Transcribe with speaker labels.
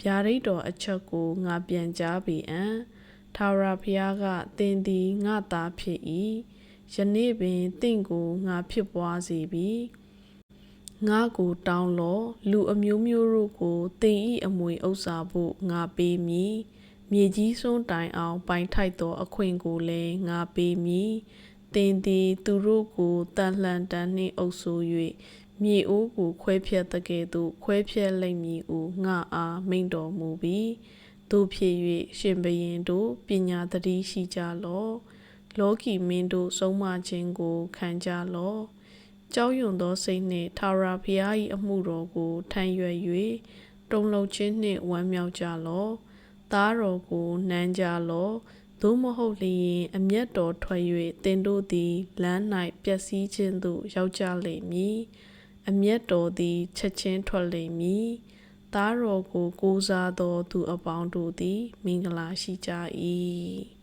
Speaker 1: ဗျာဒိတ်တော်အချက်ကိုငါပြန်ကြားပေအံ့ထာဝရဘုရားကသင်သည်ငါသားဖြစ်၏ယနေ့ပင်တင့်ကိုငါဖြစ်ပွားစေပြီငါကိုတောင်းလောလူအမျိုးမျိုးတို့ကိုတင်ဤအမွေဥစ္စာဖို့ငါပေးမည်မြေကြီးစွန်းတိုင်အောင်ပိုင်ထိုက်သောအခွင့်ကိုလည်းငါပေးမည်တင်သည်သူတို့ကိုတန်လှန်တန်နှင့်အုပ်ဆို၍ မြေအိုးကိုခွဲဖြက်တကယ်သို့ခွဲဖြက်လိမ့်မည်ဟုငါအားမိန့်တော်မူပြီးတို့ဖြစ်၍ရှင်ဘရင်တို့ပညာတတိရှိကြလော့လောကီမင်းတို့ဆုံးမခြင်းကိုခံကြလော့ကြောက်ရွံ့သောစိတ်နှင့်ထာဝရဘုရား၏အမှုတော်ကိုထမ်းရွယ်၍တုံလုံခြင်းနှင့်ဝမ်းမြောက်ကြလော့သားတော်ကိုနမ်းကြလော့သို့မဟုတ်လျင် အမျက်တော်ထွက်၍တင်တို့သည်လမ်း၌ပျက်စီးခြင်းသို့ရောက်ကြလိမ့်မည် အမျက်တော်သည်ချက်ချင်းထွက်လိမ့်မည်သားတော်ကိုကိုးစားသောသူအပေါင်းတို့သည် မင်္ဂလာရှိကြ၏